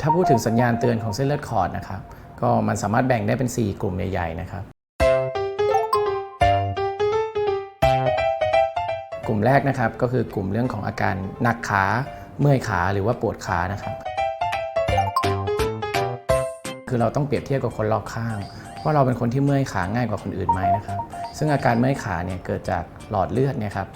ถ้าพูดถึงสัญญาณเตือนของเส้นเลือดขอดนะครับก็มันสามารถแบ่งได้เป็น 4 กลุ่มใหญ่ ๆ นะครับ กลุ่มแรกนะครับก็คือกลุ่มเรื่องของอาการหนักขาเมื่อยขาหรือว่าปวดขานะครับ คือเราต้องเปรียบเทียบกับคนรอบข้างว่าเราเป็นคนที่เมื่อยขาง่ายกว่าคนอื่นไหมนะครับ ซึ่งอาการเมื่อยขาเนี่ยเกิดจากหลอดเลือดเนี่ยครับ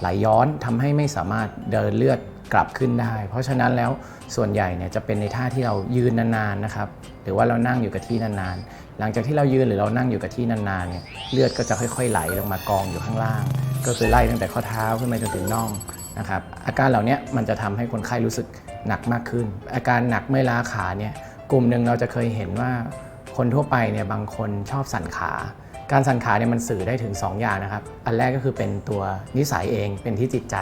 ไหลย้อนทำให้ไม่สามารถเดินเลือด กลับขึ้นได้ เพราะฉะนั้นแล้วส่วนใหญ่เนี่ยจะเป็นในท่าที่เรายืนนานๆนะครับหรือว่าเรานั่งอยู่กับที่นานๆ หลังจากที่เรายืนหรือเรานั่งอยู่กับที่นานๆเนี่ยเลือดก็จะค่อยๆไหลลงมากองอยู่ข้างล่าง ก็คือไล่ตั้งแต่ข้อเท้าขึ้นไปจนถึงน่องนะครับอาการเหล่านี้มันจะทำให้คนไข้รู้สึกหนักมากขึ้น อาการหนักเมื่อยล้าขาเนี่ยกลุ่มหนึ่งเราจะเคยเห็นว่าคนทั่วไปเนี่ยบางคนชอบสั่นขา การสั่นขาเนี่ยมันสื่อได้ถึง 2 อย่างนะครับ อันแรกก็คือเป็นตัวนิสัยเองเป็นที่จิตใจ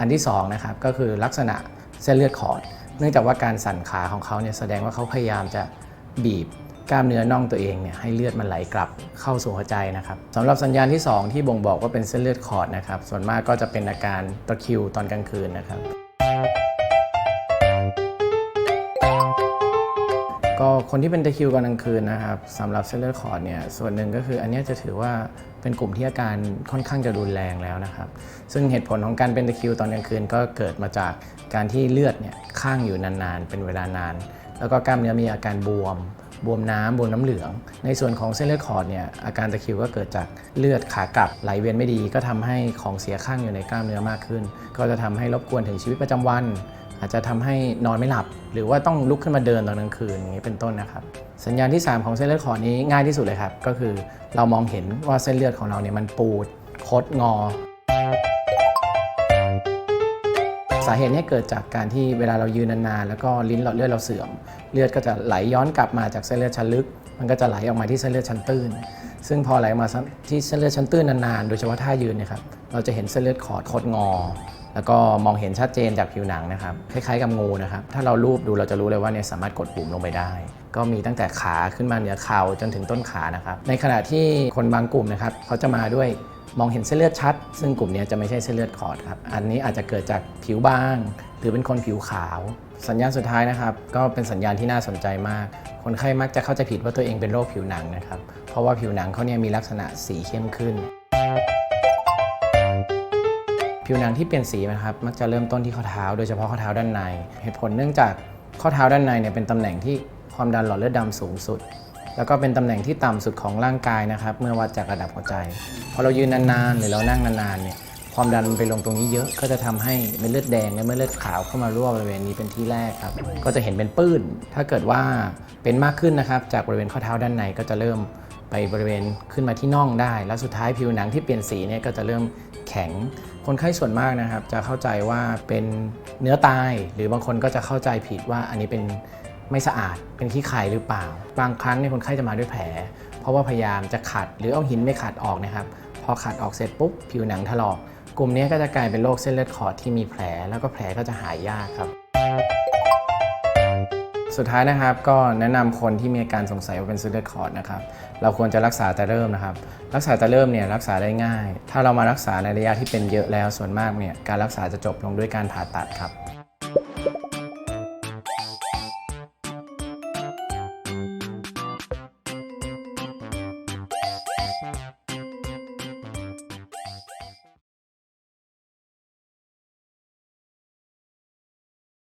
อันที่2นะครับก็คือลักษณะเส้นเลือดขอด เนื่องจากว่าการสั่นขาของเขาเนี่ยแสดงว่าเขาพยายามจะบีบกล้ามเนื้อน่องตัวเองเนี่ยให้เลือดมันไหลกลับเข้าสู่หัวใจนะครับสำหรับสัญญาณที่ 2 ที่บ่งบอกว่าเป็นเส้นเลือดขอดนะครับส่วนมากก็จะเป็นอาการตะคิวตอนกลางคืนนะครับ ก็คนที่เป็นตะคิวกลางคืนนะครับสำหรับเส้นเลือดขอดเนี่ยส่วนหนึ่งก็คืออันนี้จะถือว่าเป็นกลุ่มที่อาการค่อนข้างจะรุนแรงแล้วนะครับ ซึ่งเหตุผลของการเป็นตะคิวตอนกลางคืนก็เกิดมาจากการที่เลือดเนี่ยข้างอยู่นานๆ เป็นเวลานาน แล้วก็กล้ามเนื้อมีอาการบวมบวมน้ำบวมน้ำเหลือง ในส่วนของเส้นเลือดขอดเนี่ยอาการตะคริวก็เกิดจากเลือดขากลับไหลเวียนไม่ดี ก็ทำให้ของเสียข้างอยู่ในกล้ามเนื้อมากขึ้น ก็จะทำให้รบกวนถึงชีวิตประจำวัน อาจจะทำให้นอนไม่หลับ หรือว่าต้องลุกขึ้นมาเดินตอนกลางคืนอย่างนี้เป็นต้นนะครับ สัญญาณที่ 3 ของเส้นเลือดขอดนี้ง่ายที่สุดเลยครับ ก็คือเรามองเห็นว่าเส้นเลือดของเราเนี่ยมันปูดคดงอ สาเหตุนี้เกิดจากการที่เวลาเรายืนนานๆแล้วก็ลิ้นหลอดเลือดเราเสื่อม เลือดก็จะไหลย้อนกลับมาจากเส้นเลือดชั้นลึก มันก็จะไหลออกมาที่เส้นเลือดชั้นตื้น ซึ่งพอไหลออกมาที่เส้นเลือดชั้นตื้นนานๆ โดยเฉพาะท่ายืนเนี่ยครับเราจะเห็นเส้นเลือดขอดคดงอ แล้วก็มองเห็นชัดเจนจากผิวหนังนะครับคล้ายๆกับงูนะครับถ้าเราลูบดูเราจะรู้เลยว่าเนี่ยสามารถกดปุ่มลงไปได้ ก็มีตั้งแต่ขาขึ้นมาเหนือเข่าจนถึงต้นขานะครับในขณะที่คนบางกลุ่มนะครับเขาจะมาด้วยมองเห็นเส้นเลือดชัด ซึ่งกลุ่มนี้จะไม่ใช่เส้นเลือดขอดครับอันนี้อาจจะเกิดจากผิวบาง หรือเป็นคนผิวขาว สัญญาณสุดท้ายนะครับ ก็เป็นสัญญาณที่น่าสนใจมาก คนไข้มักจะเข้าใจผิดว่าตัวเองเป็นโรคผิวหนังนะครับเพราะว่าผิวหนังเขาเนี่ยมีลักษณะสีเข้มขึ้น ผิวหนังที่เปลี่ยนสีนะครับมักจะเริ่มต้นที่ข้อเท้า โดยเฉพาะข้อเท้าด้านใน เหตุผลเนื่องจากข้อเท้าด้านในเนี่ยเป็นตำแหน่งที่ความดันหลอดเลือดดำสูงสุด แล้วก็เป็นตำแหน่งที่ต่ำสุดของร่างกายนะครับเมื่อวัดจากระดับหัวใจพอเรายืนนานๆหรือเรานั่งนานๆเนี่ยความดันมันไปลงตรงนี้เยอะก็จะทำให้เม็ดเลือดแดงและเม็ดเลือดขาวเข้ามารั่วบริเวณนี้เป็นที่แรกครับ ก็จะเห็นเป็นปื้น ถ้าเกิดว่าเป็นมากขึ้นนะครับ จากบริเวณข้อเท้าด้านในก็จะเริ่ม ไปบริเวณขึ้นมาที่น่องได้ แล้วสุดท้ายผิวหนังที่เปลี่ยนสีเนี่ยก็จะเริ่มแข็ง คนไข้ส่วนมากนะครับ จะเข้าใจว่าเป็นเนื้อตาย หรือบางคนก็จะเข้าใจผิดว่าอันนี้เป็นไม่สะอาดเป็นขี้ไข่หรือเปล่า บางครั้งเนี่ยคนไข้จะมาด้วยแผล เพราะว่าพยายามจะขัดหรือเอาหินไปขัดออกนะครับ พอขัดออกเสร็จปุ๊บผิวหนังถลอก กลุ่มนี้ก็จะกลายเป็นโรคเส้นเลือดขอดที่มีแผล แล้วก็แผลก็จะหายยากครับ สุดท้ายนะครับก็แนะนำคนที่มีอาการสงสัยว่าเป็นซูเลือดขอดนะครับเราควรจะรักษาแต่เริ่มนะครับ รักษาแต่เริ่มเนี่ยรักษาได้ง่าย ถ้าเรามารักษาในระยะที่เป็นเยอะแล้วส่วนมากเนี่ยการรักษาจะจบลงด้วยการผ่าตัดครับ